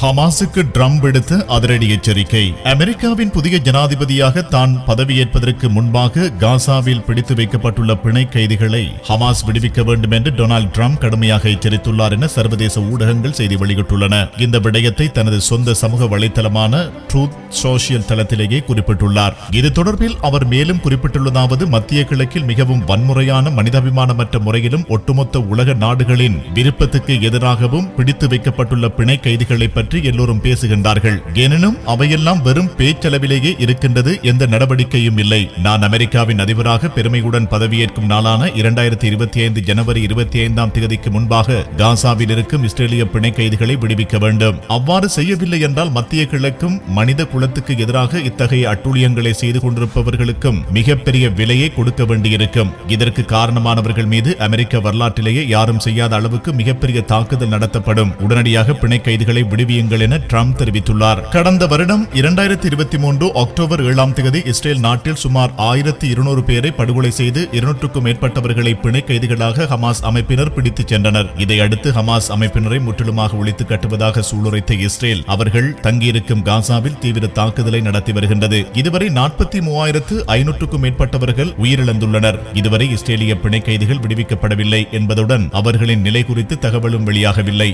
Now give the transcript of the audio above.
ஹமாஸுக்கு Trump விடுத்த அதிரடி எச்சரிக்கை. அமெரிக்காவின் புதிய ஜனாதிபதியாக தான் பதவியேற்பதற்கு முன்பாக காசாவில் பிடித்து வைக்கப்பட்டுள்ள பிணை கைதிகளை ஹமாஸ் விடுவிக்க வேண்டும் என்று டொனால்ட் ட்ரம்ப் கடுமையாக எச்சரித்துள்ளார் என சர்வதேச ஊடகங்கள் செய்தி வெளியிட்டுள்ளன. இந்த விடயத்தை தனது சொந்த சமூக வலைத்தளமான ட்ரூத் சோசியல் தளத்திலேயே குறிப்பிட்டுள்ளார். இது தொடர்பில் அவர் மேலும் குறிப்பிட்டுள்ளதாவது மத்திய கிழக்கில் மிகவும் வன்முறையான மனிதாபிமானமற்ற முறையிலும் ஒட்டுமொத்த உலக நாடுகளின் விருப்பத்துக்கு எதிராகவும் பிடித்து வைக்கப்பட்டுள்ள பிணை கைதிகளை பற்றி எல்லோரும் பேசுகின்றார்கள். எனினும் அவையெல்லாம் வெறும் பேச்சளவிலேயே இருக்கின்றது எந்த நடவடிக்கையும் இல்லை. நான் அமெரிக்காவின் அதிபராக பெருமையுடன் பதவியேற்கும் நாளான இரண்டாயிரத்தி இருபத்தி ஐந்து ஜனவரி இருபத்தி ஐந்தாம் தேதிக்கு முன்பாக காசாவில் இருக்கும் இஸ்ரேலிய பிணை கைதிகளை விடுவிக்க வேண்டும். அவ்வாறு செய்யவில்லை என்றால் மத்திய கிழக்கும் மனித குலத்துக்கு எதிராக இத்தகைய அட்டூழியங்களை செய்து கொண்டிருப்பவர்களுக்கும் மிகப்பெரிய விலையை கொடுக்க வேண்டியிருக்கும். இதற்கு காரணமானவர்கள் மீது அமெரிக்க வரலாற்றிலேயே யாரும் செய்யாத அளவுக்கு மிகப்பெரிய தாக்குதல் நடத்தப்படும். உடனடியாக பிணை கைதிகளை விடுவியுங்கள் என ட்ரம்ப் தெரிவித்துள்ளார். கடந்த வருடம் இரண்டாயிரத்தி இருபத்தி மூன்று அக்டோபர் ஏழாம் தேதி இஸ்ரேல் நாட்டில் சுமார் ஆயிரத்தி இருநூறு பேரை படுகொலை செய்து இருநூற்றுக்கும் மேற்பட்டவர்களை பிணை கைதிகளாக ஹமாஸ் அமைப்பினர் பிடித்துச் சென்றனர். இதையடுத்து ஹமாஸ் அமைப்பினரை முற்றிலுமாக ஒழித்து கட்டுவதாக சூளுரைத்த இஸ்ரேல் அவர்கள் தங்கியிருக்கும் காசாவில் தீவிர தாக்குதலை நடத்தி வருகின்றது. இதுவரை நாற்பத்தி மூவாயிரத்து ஐநூற்றுக்கும் மேற்பட்டவர்கள் உயிரிழந்துள்ளனர். இதுவரை இஸ்ரேலிய பிணை கைதிகள் விடுவிக்கப்படவில்லை என்பதுடன் அவர்களின் நிலை குறித்து தகவலும் வெளியாகவில்லை.